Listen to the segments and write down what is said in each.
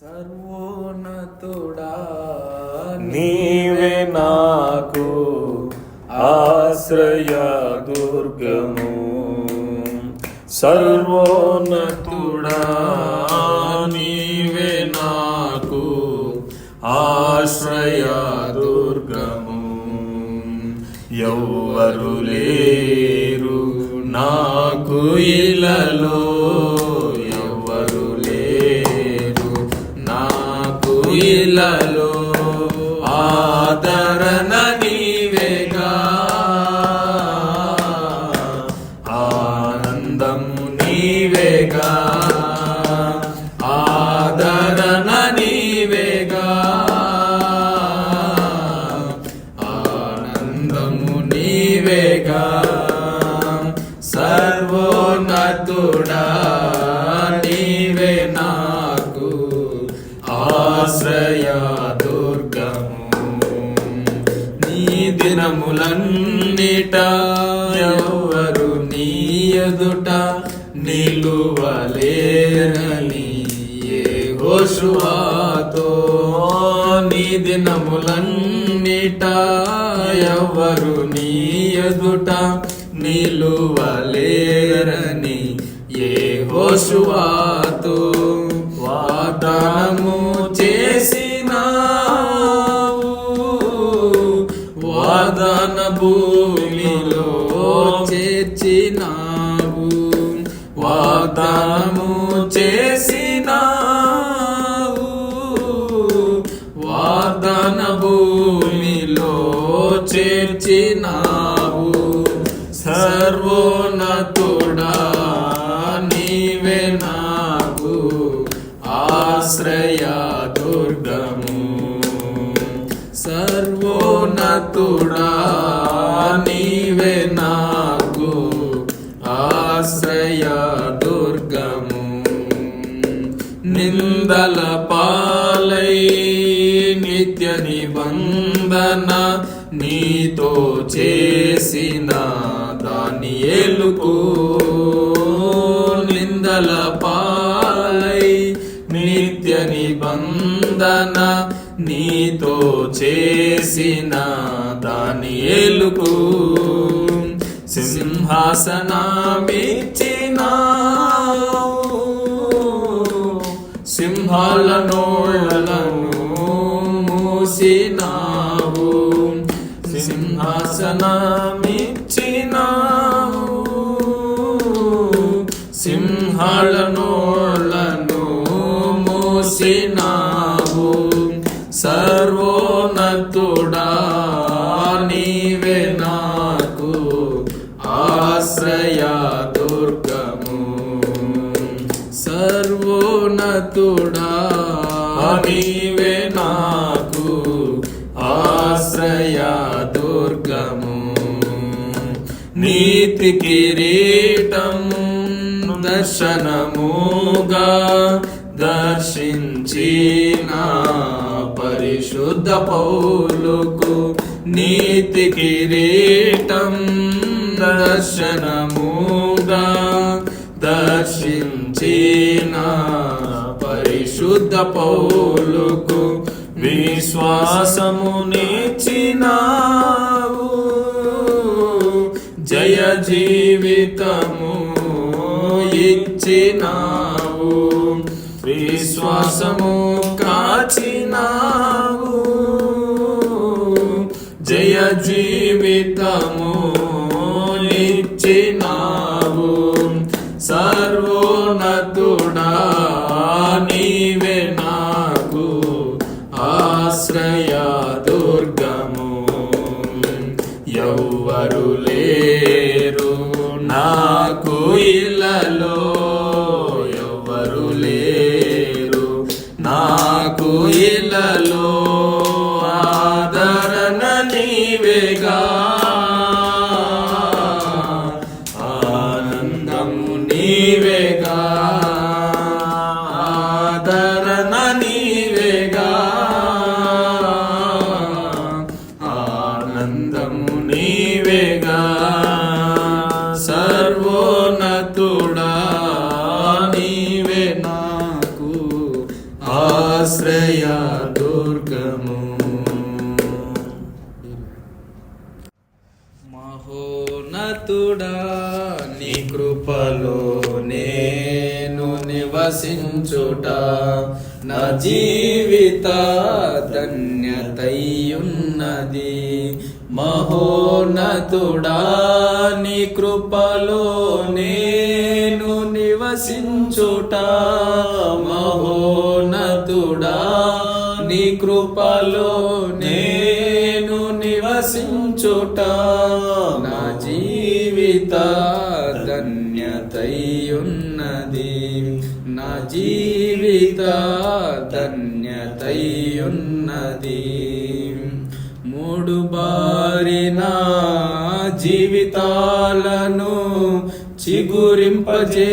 సర్వోన్నతుడా నీవే నాకు ఆశ్రయ దుర్గము. సర్వోన్నతుడా నీవే నాకు ఆశ్రయ దుర్గము. ఎవ్వరు లేరు నాకు ఇలలో నాకు దినములన్నిట ఎవరు నీ ఎదుట నిలువలేరని ఏ హోసువాతో వాగ్దానము చేసిన వాదన భూమిలో చేర్చినావు. వాగ్దానము చే సర్వోన్నతుడా నీవే నాకు ఆశ్రయ దుర్గము. సర్వోన్నతుడా నీవే నాకు ఆశ్రయ దుర్గము. నిందల పాలై నిత్య నిబంధన నీతో చేసిన దానియేలుకు నిందల పాలై నిత్య నిబంధన నీతో చేసిన దాని ఏలుకు. సింహాసనమిచ్చినావు సింహాల నోళ్ళను మూసినావు. సింహాసనమిచ్చి కీర్తి కిరీటము దర్శనముగా దర్శించిన పరిశుద్ధ పౌలుకు నీతి కిరీటం దర్శనముగా దర్శించిన పరిశుద్ధ పౌలుకు విశ్వాసము soit un mot. జీవిత ధన్యతయున్నది మహోన్నతుడా నీ కృపలో నేను నివసించుట. మహోన్నతుడా నీ కృపలో నేను నివసించుట. నా జీవిత మూడు బారిన జీవితాలను చిగురింపజే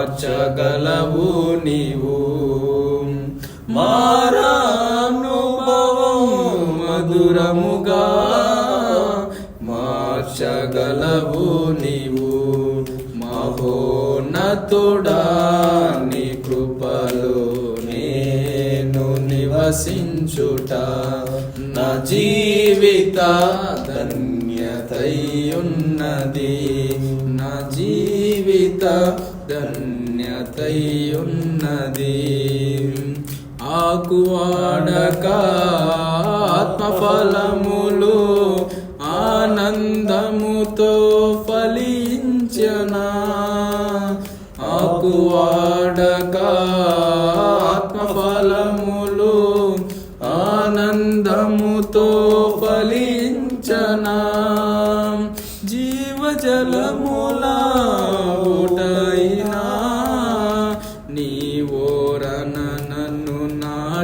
మార్చగలవు నీవు. మారానుభవం మధురముగా మార్చగలవు నీవు. మహోన్నతుడా నీ కృపలో నేను నివసించుట. నా జీవిత ధన్యతయున్నది. ఆకువాడక ఆత్మఫలములు ఆనందముతో ఫలించనా. ఆకువాడక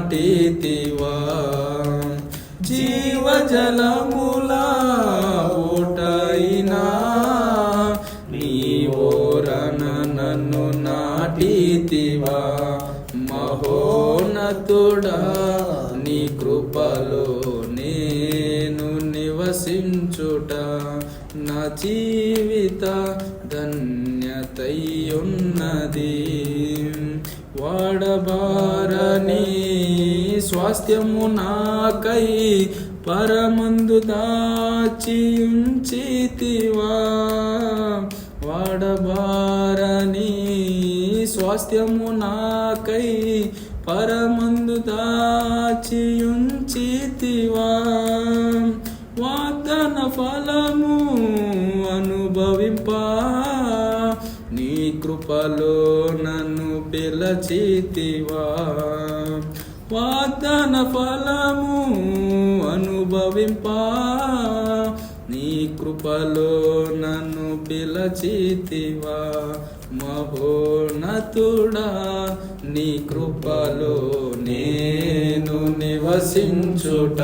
నాటితివా జీవజలముల ఓటైనా. నీ ఓరన నన్ను నాటితివా. మహోనతుడా నీ కృపలో నేను నివసించుట. నా జీవిత ధన్యతయున్నది. వాడబారని స్వాస్థ్యము నాకై పరమందు దాచించితివా. వాడబారని స్వాస్థ్యము నాకై పరమందు దాచియుంచితివా వాగ్దాన ఫలము కృపలో నన్ను పిలచితివా. వాగ్దాన ఫలము అనుభవింపా. నీ కృపలో నన్ను పిలచితివా. మహోన్నతుడా నీ కృపలో నేను నివసించుట.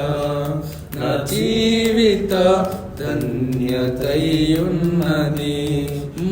నా జీవిత ధన్యతయున్నది.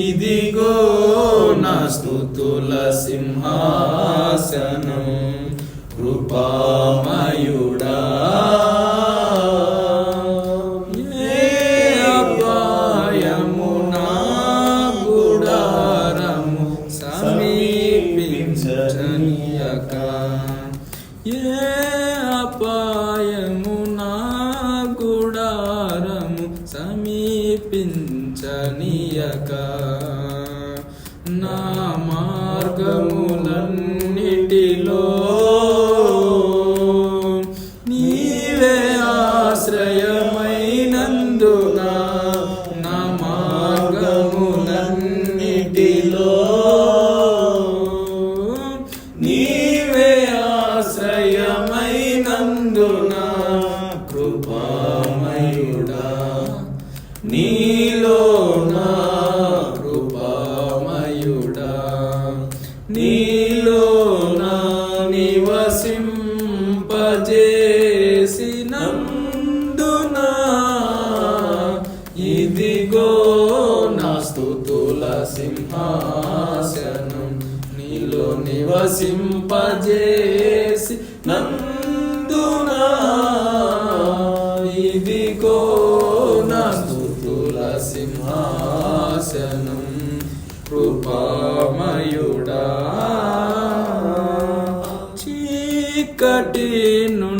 ఇదిగో నా స్థుతుల సింహాసనం కృపా మార్గములన్నిటిలో కృపామయుడా చీకటి నుండి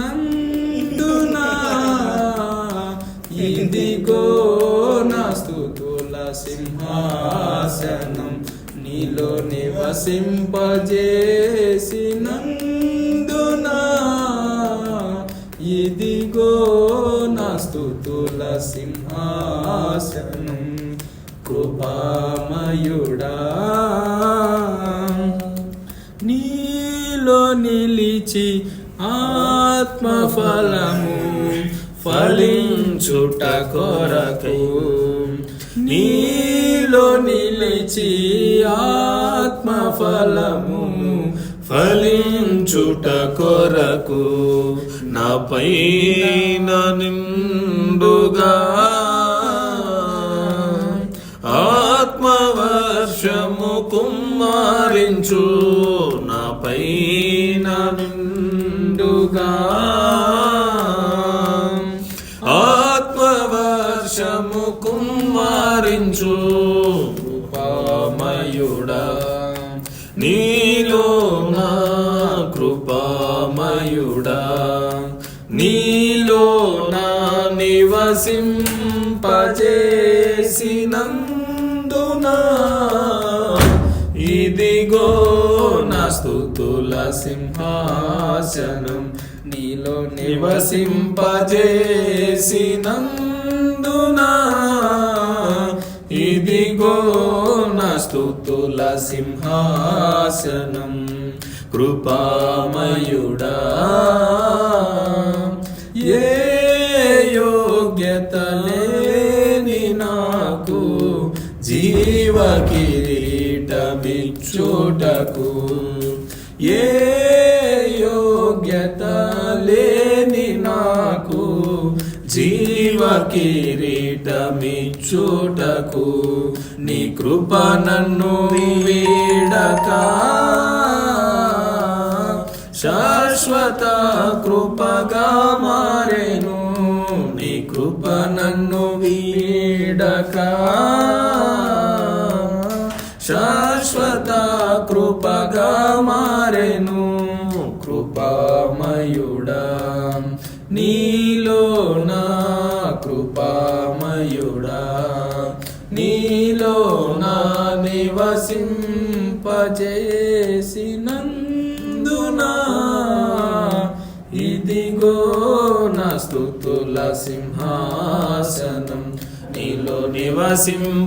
నివసింపజేసినందున ఇదిగో నా స్తుతుల సింహాసనం నీలో నివసింపజేసినందున? ఇదిగో నా స్తుతుల సింహాసనం కృపామయుడా నీలో నిలిచి ఆత్మఫలము ఫలించుట కొరకు. నీలో నిలిచి ఆత్మఫలము ఫలించుట కొరకు. నాపై నిండుగా ఆత్మవర్షము కుమ్మారించు. నిండుగా ఆత్మవర్షము కుమ్మారించు కృపామయుడా నీలో నా కృపామయుడా నీలో నా నివసింపజేసినందున స్తుతుల సింహాసనం నీలో నివసింపజేసినందున? ఇదిగో నా స్తుతుల సింహాసనం కృపామయుడా. ఏ యోగ్యత లేని నాకు జీవ కిరీటమిచ్చుటకు ఏ యోగ్యత లేని నాకు జీవ కిరీటమిచ్చుటకు నీ కృప నన్ను వీడక. శాశ్వత కృపగా మారెను నీ కృప నన్ను వీడక. శాశ్వత కృపగా మారెను కృపామయుడా. నీలో నా కృపామయుడా. నీలో నా నివసింపజేసినందునా. ఇదిగో నా స్థుతుల సింహాసనం నీలో నివసింపజేసినందునా.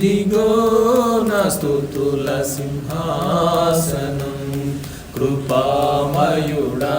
ఇదిగో నా స్తుతుల సింహాసనం కృపామయుడా.